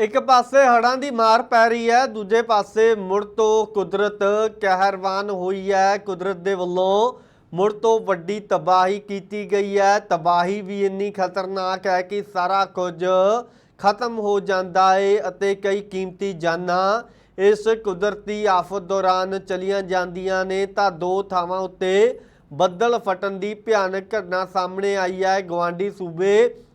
ਇੱਕ ਪਾਸੇ ਹੜ੍ਹਾਂ ਦੀ ਮਾਰ ਪੈ ਰਹੀ ਹੈ, ਦੂਜੇ ਪਾਸੇ ਮੁੜ ਤੋਂ ਕੁਦਰਤ ਕਹਿਰਵਾਨ ਹੋਈ ਹੈ। ਕੁਦਰਤ ਦੇ ਵੱਲੋਂ ਮੁੜ ਤੋਂ ਵੱਡੀ ਤਬਾਹੀ ਕੀਤੀ ਗਈ ਹੈ। ਤਬਾਹੀ ਵੀ ਇੰਨੀ ਖਤਰਨਾਕ ਹੈ ਕਿ ਸਾਰਾ ਕੁਝ ਖਤਮ ਹੋ ਜਾਂਦਾ ਹੈ ਅਤੇ ਕਈ ਕੀਮਤੀ ਜਾਨਾਂ ਇਸ ਕੁਦਰਤੀ ਆਫਤ ਦੌਰਾਨ ਚਲੀਆਂ ਜਾਂਦੀਆਂ ਨੇ। ਤਾਂ ਦੋ ਥਾਵਾਂ ਉੱਤੇ ਬੱਦਲ ਫਟਣ ਦੀ ਭਿਆਨਕ ਘਟਨਾ ਸਾਹਮਣੇ ਆਈ ਹੈ। ਗਵਾਂਡੀ ਸੂਬੇ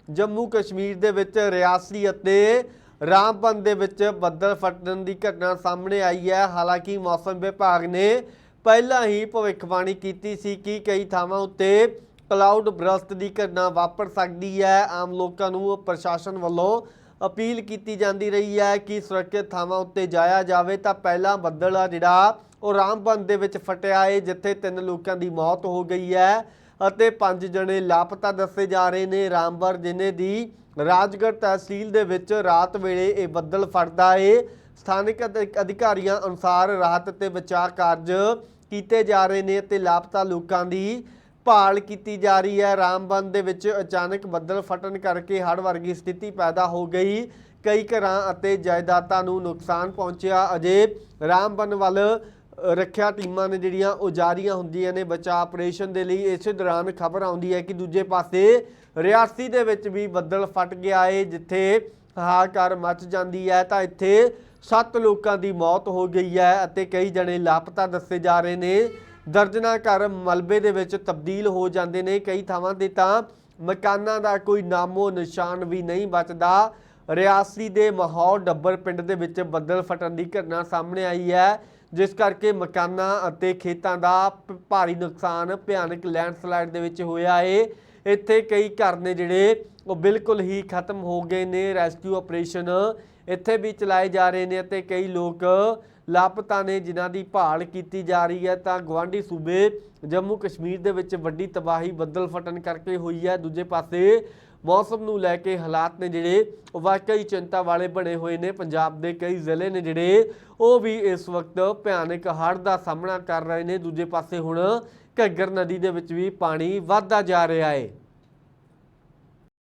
ਜੰਮੂ ਕਸ਼ਮੀਰ ਦੇ ਵਿੱਚ ਰਿਆਸੀ ਅਤੇ ਰਾਮਬਨ ਦੇ ਵਿੱਚ ਬੱਦਲ ਫਟਣ ਦੀ ਘਟਨਾ ਸਾਹਮਣੇ ਆਈ ਹੈ। ਹਾਲਾਂਕਿ ਮੌਸਮ ਵਿਭਾਗ ਨੇ ਪਹਿਲਾਂ ਹੀ ਭਵਿੱਖਬਾਣੀ ਕੀਤੀ ਸੀ ਕਿ ਕਈ ਥਾਵਾਂ ਉੱਤੇ ਕਲਾਊਡ ਬਰਸਟ ਦੀ ਘਟਨਾ ਵਾਪਰ ਸਕਦੀ ਹੈ। ਆਮ ਲੋਕਾਂ ਨੂੰ ਪ੍ਰਸ਼ਾਸਨ ਵੱਲੋਂ ਅਪੀਲ ਕੀਤੀ ਜਾਂਦੀ ਰਹੀ ਹੈ ਕਿ ਸੁਰੱਖਿਅਤ ਥਾਵਾਂ ਉੱਤੇ ਜਾਇਆ ਜਾਵੇ। ਤਾਂ ਪਹਿਲਾਂ ਬੱਦਲ ਆ ਜਿਹੜਾ, ਉਹ ਰਾਮਬਨ ਦੇ ਵਿੱਚ ਫਟਿਆ ਏ, ਜਿੱਥੇ ਤਿੰਨ ਲੋਕਾਂ ਦੀ ਮੌਤ ਹੋ ਗਈ ਹੈ ਅਤੇ ਪੰਜ ਜਣੇ ਲਾਪਤਾ ਦੱਸੇ ਜਾ ਰਹੇ ਨੇ। ਰਾਮਬਰ ਜ਼ਿਲ੍ਹੇ ਦੀ ਰਾਜਗੜ੍ਹ ਤਹਿਸੀਲ ਦੇ ਵਿੱਚ ਰਾਤ ਵੇਲੇ ਇਹ ਬੱਦਲ ਫਟਦਾ ਏ। ਸਥਾਨਕ ਅਧਿ- ਅਧਿਕਾਰੀਆਂ ਅਨੁਸਾਰ ਰਾਹਤ ਤੇ ਬਚਾਅ ਕਾਰਜ ਕੀਤੇ ਜਾ ਰਹੇ ਨੇ ਤੇ ਲਾਪਤਾ ਲੋਕਾਂ ਦੀ ਭਾਲ ਕੀਤੀ ਜਾ ਰਹੀ ਹੈ। ਰਾਮਬਨ ਦੇ ਵਿੱਚ ਅਚਾਨਕ ਬੱਦਲ ਫਟਣ ਕਰਕੇ ਹੜ੍ਹ ਵਰਗੀ ਸਥਿਤੀ ਪੈਦਾ ਹੋ ਗਈ। ਕਈ ਘਰਾਂ ਅਤੇ ਜਾਇਦਾਦਾਂ ਨੂੰ ਨੁਕਸਾਨ ਪਹੁੰਚਿਆ। ਅਜੇ ਰਾਮਬਨ ਵੱਲ ਰੱਖਿਆ ਟੀਮਾਂ ਨੇ ਜਿਹੜੀਆਂ ਉਹ ਜਾਰੀਆਂ ਹੁੰਦੀਆਂ ਨੇ ਬਚਾਅ ਆਪਰੇਸ਼ਨ ਦੇ ਲਈ। ਇਸੇ ਦੌਰਾਨ ਖਬਰ ਆਉਂਦੀ ਹੈ ਕਿ ਦੂਜੇ ਪਾਸੇ ਰਿਆਸੀ ਦੇ ਵਿੱਚ ਵੀ ਬੱਦਲ ਫਟ ਗਿਆ ਏ, ਜਿੱਥੇ ਹਾਹਾਕਾਰ ਮਚ ਜਾਂਦੀ ਹੈ। ਤਾਂ ਇੱਥੇ 7 ਲੋਕਾਂ ਦੀ ਮੌਤ ਹੋ ਗਈ ਹੈ ਅਤੇ ਕਈ ਜਣੇ ਲਾਪਤਾ ਦੱਸੇ ਜਾ ਰਹੇ ਨੇ। ਦਰਜਨਾ ਘਰ ਮਲਬੇ ਦੇ ਵਿੱਚ ਤਬਦੀਲ ਹੋ ਜਾਂਦੇ ਨੇ। ਕਈ ਥਾਵਾਂ ਤੇ ਤਾਂ ਮਕਾਨਾਂ ਦਾ ਕੋਈ ਨਾਮੋ ਨਿਸ਼ਾਨ ਵੀ ਨਹੀਂ ਬਚਦਾ। ਰਿਆਸੀ ਦੇ ਮਾਹੌਲ ਡੱਬਰ ਪਿੰਡ ਦੇ ਵਿੱਚ ਬੱਦਲ ਫਟਣ ਦੀ ਘਟਨਾ ਸਾਹਮਣੇ ਆਈ ਹੈ। ਜਿਸ ਕਰਕੇ ਮਕਾਨਾਂ ਅਤੇ ਖੇਤਾਂ ਦਾ ਭਾਰੀ ਨੁਕਸਾਨ ਭਿਆਨਕ ਲੈਂਡਸਲਾਈਡ ਦੇ ਵਿੱਚ ਹੋਇਆ ਏ। ਇੱਥੇ ਕਈ ਘਰ ਨੇ ਜਿਹੜੇ ਉਹ ਬਿਲਕੁਲ ਹੀ ਖਤਮ ਹੋ ਗਏ ਨੇ, ਰੈਸਕਿਊ ਆਪਰੇਸ਼ਨ ਇੱਥੇ ਵੀ ਚਲਾਏ ਜਾ ਰਹੇ ਨੇ ਅਤੇ ਕਈ ਲੋਕ ਲਾਪਤਾ ਨੇ ਜਿਨ੍ਹਾਂ ਦੀ ਭਾਲ ਕੀਤੀ ਜਾ ਰਹੀ ਹੈ, ਤਾਂ ਗਵਾਂਢੀ ਸੂਬੇ ਜੰਮੂ ਕਸ਼ਮੀਰ ਦੇ ਵਿੱਚ ਵੱਡੀ ਤਬਾਹੀ, ਬੱਦਲ ਫਟਣ ਕਰਕੇ ਹੋਈ ਹੈ। ਦੂਜੇ ਪਾਸੇ ਮੌਸਮ ਨੂੰ ਲੈ ਕੇ ਹਾਲਾਤ ਨੇ ਜਿਹੜੇ, ਉਹ ਵਾਕਈ ਚਿੰਤਾ ਵਾਲੇ ਬਣੇ ਹੋਏ ਨੇ। ਪੰਜਾਬ ਦੇ ਕਈ ਜ਼ਿਲ੍ਹੇ ਨੇ ਜਿਹੜੇ, ਉਹ ਵੀ ਇਸ ਵਕਤ ਭਿਆਨਕ ਹੜ੍ਹ ਦਾ ਸਾਹਮਣਾ ਕਰ ਰਹੇ ਨੇ। ਦੂਜੇ ਪਾਸੇ ਹੁਣ ਘੱਗਰ ਨਦੀ ਦੇ ਵਿੱਚ ਵੀ ਪਾਣੀ ਵੱਧਦਾ ਜਾ ਰਿਹਾ ਹੈ।